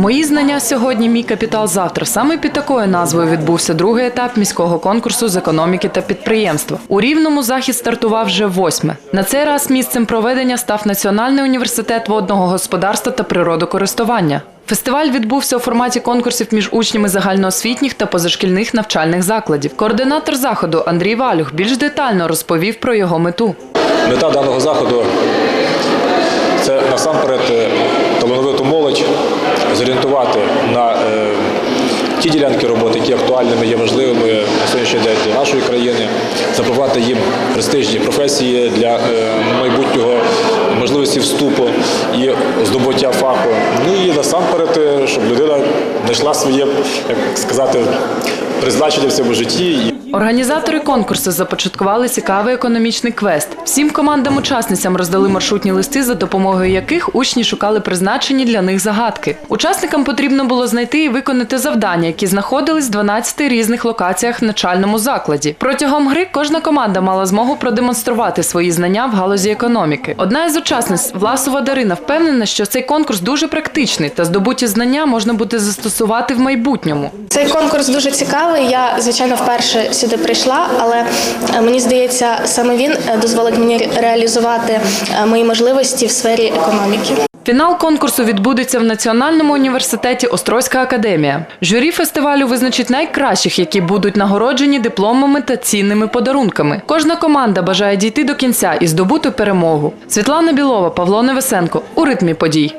Мої знання сьогодні, мій капітал завтра. Саме під такою назвою відбувся другий етап міського конкурсу з економіки та підприємства. У рівному захід стартував вже восьме. На цей раз місцем проведення став Національний університет водного господарства та природокористування. Фестиваль відбувся у форматі конкурсів між учнями загальноосвітніх та позашкільних навчальних закладів. Координатор заходу Андрій Валюх більш детально розповів про його мету. Мета даного заходу це насамперед е, зорієнтувати на е, ті ділянки роботи, які актуальними є важливими на сьогоднішній день для нашої країни, запровадити їм престижні професії для е, майбутнього можливості вступу і здобуття фаху. Ну і насамперед, е, щоб людина знайшла своє, як сказати, призначення в цьому житті. Організатори конкурсу започаткували цікавий економічний квест. Всім командам-учасницям роздали маршрутні листи, за допомогою яких учні шукали призначені для них загадки. Учасникам потрібно було знайти і виконати завдання, які знаходились в 12 різних локаціях в начальному закладі. Протягом гри кожна команда мала змогу продемонструвати свої знання в галузі економіки. Одна із учасниць Власова Дарина впевнена, що цей конкурс дуже практичний та здобуті знання можна буде застосувати в майбутньому. Цей конкурс дуже цікавий. Я звичайно вперше сюди прийшла, але е, мені здається, саме він е, дозволить мені реалізувати е, мої можливості в сфері економіки. Фінал конкурсу відбудеться в Національному університеті Острозька академія. Журі фестивалю визначить найкращих, які будуть нагороджені дипломами та цінними подарунками. Кожна команда бажає дійти до кінця і здобути перемогу. Світлана Білова, Павло Невесенко у ритмі подій.